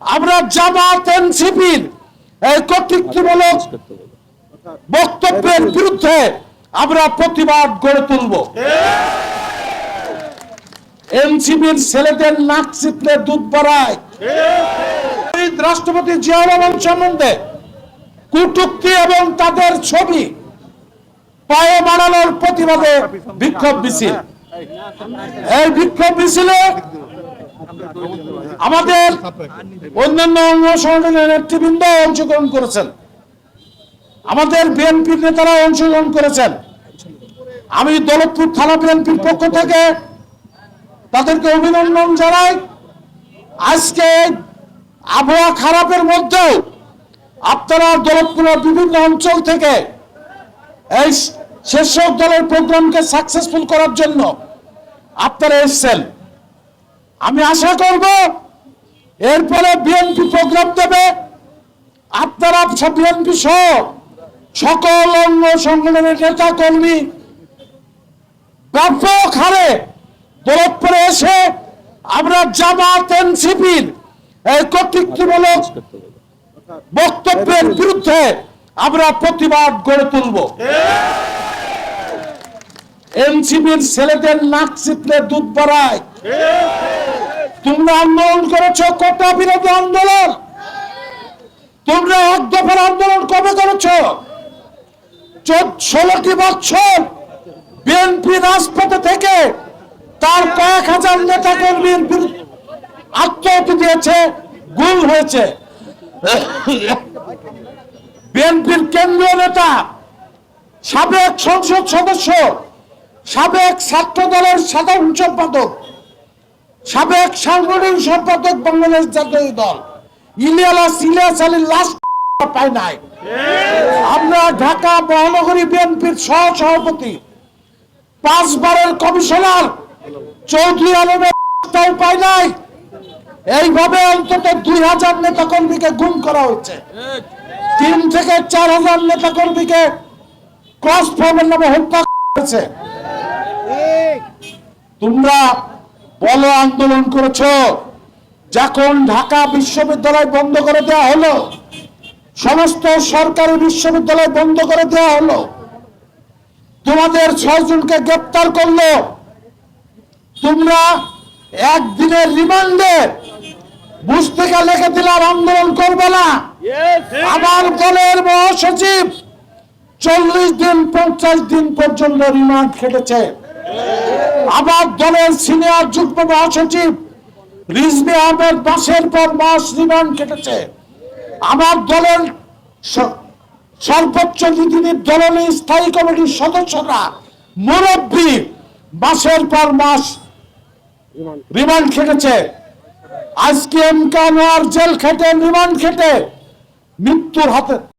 আমরা জামাত এনসিপির এই কর্তৃত্বমূলক বক্তব্যের বিরুদ্ধে আমরা প্রতিবাদ গড়ে তুলব। এনসিপির ছেলেদের নাক চিপলে দুধ বাড়ায়। রাষ্ট্রপতি জিয়া সম্বন্ধে কুটুক্তি এবং তাদের ছবি পায়ে বাড়ানোর প্রতিবাদে বিক্ষোভ মিছিল। এই বিক্ষোভ মিছিলে আমাদের অন্যান্য অঙ্গ সংগঠনের নেতৃবৃন্দ অংশগ্রহণ করেছেন। আমাদের বিএনপির নেতারা অংশগ্রহণ করেছেন। আমি দৌলতপুর থানা বিএনপির পক্ষ থেকে তাদেরকে অভিনন্দন জানাই। আজকে আবহাওয়া খারাপের মধ্যেও আপনারা দৌলতপুরের বিভিন্ন অঞ্চল থেকে এই শীর্ষক দলের প্রোগ্রামকে সাকসেসফুল করার জন্য আপনারা এসছেন। আমি আশা করব এরপরে বিএনপি প্রোগ্রাম দেবে। আপনারা বিএনপি সহ সকল অঙ্গ সংগঠনের নেতা কর্মী ব্যাপক হারে দৌলতপুরে এসে আমরা জামাত এনসিপির এই কর্তৃত্বমূলক বক্তব্যের বিরুদ্ধে আমরা প্রতিবাদ গড়ে তুলব। এনসিপির ছেলেদের নাক চিপলে দুধ বাড়ায়। তোমরা আন্দোলন করেছ, কোটা বিরোধী আন্দোলন। তোমরা এক দফার আন্দোলন কবে করেছ? ষোলোটি বছর বিএনপি রাজপথে থেকে তার কয়েক হাজার নেতা কর্মীর বিরুদ্ধে আত্মহত্যা দিয়েছে, গুম হয়েছে। বিএনপির কেন্দ্রীয় নেতা, সাবেক সংসদ সদস্য, সাবেক ছাত্র দলের সাধারণ সম্পাদক সাবেক সাংগঠনিক সম্পাদক বাংলাদেশ জাতীয় দল, ইলিয়ালা ইলিয়াস আলীর লাশ পায় নাই। আমরা ঢাকা মহানগরী বিএনপির সহ সভাপতি পাঁচবারের কমিশনার চৌধুরী আলমের পায় নাই। এইভাবে অন্তত দুই হাজার নেতা কর্মীকে গুম করা হয়েছে। তিন থেকে চার হাজার নেতা কর্মীকে ক্রস ফর্মের নামে হত্যা করা হয়েছে। তোমরা বলো আন্দোলন করেছ। যখন ঢাকা বিশ্ববিদ্যালয় বন্ধ করে দেওয়া হলো সমস্ত সরকারি বিশ্ববিদ্যালয় বন্ধ করে দেওয়া হলো তোমাদের ছয়জনকে গ্রেপ্তার করল। তোমরা একদিনের রিমান্ডে থেকে লিখে দিলাম আন্দোলন করবে না। আমার দলের মহাসচিব চল্লিশ দিন পঞ্চাশ দিন পর্যন্ত রিমান্ড খেটেছে। আমার দলের সিনিয়র যুগ্ম মহাসচিব রিজভি আহমেদ মাসের পর মাস রিমান্ড কেটেছে। আমার দলের সর্বোচ্চ নীতিনির দলের স্থায়ী কমিটির সদস্যরা মুরব্বী মাসের পর মাস রিমান্ড খেটেছে আজকে এম জেল খেটে রিমান্ড খেটে মৃত্যুর হাতে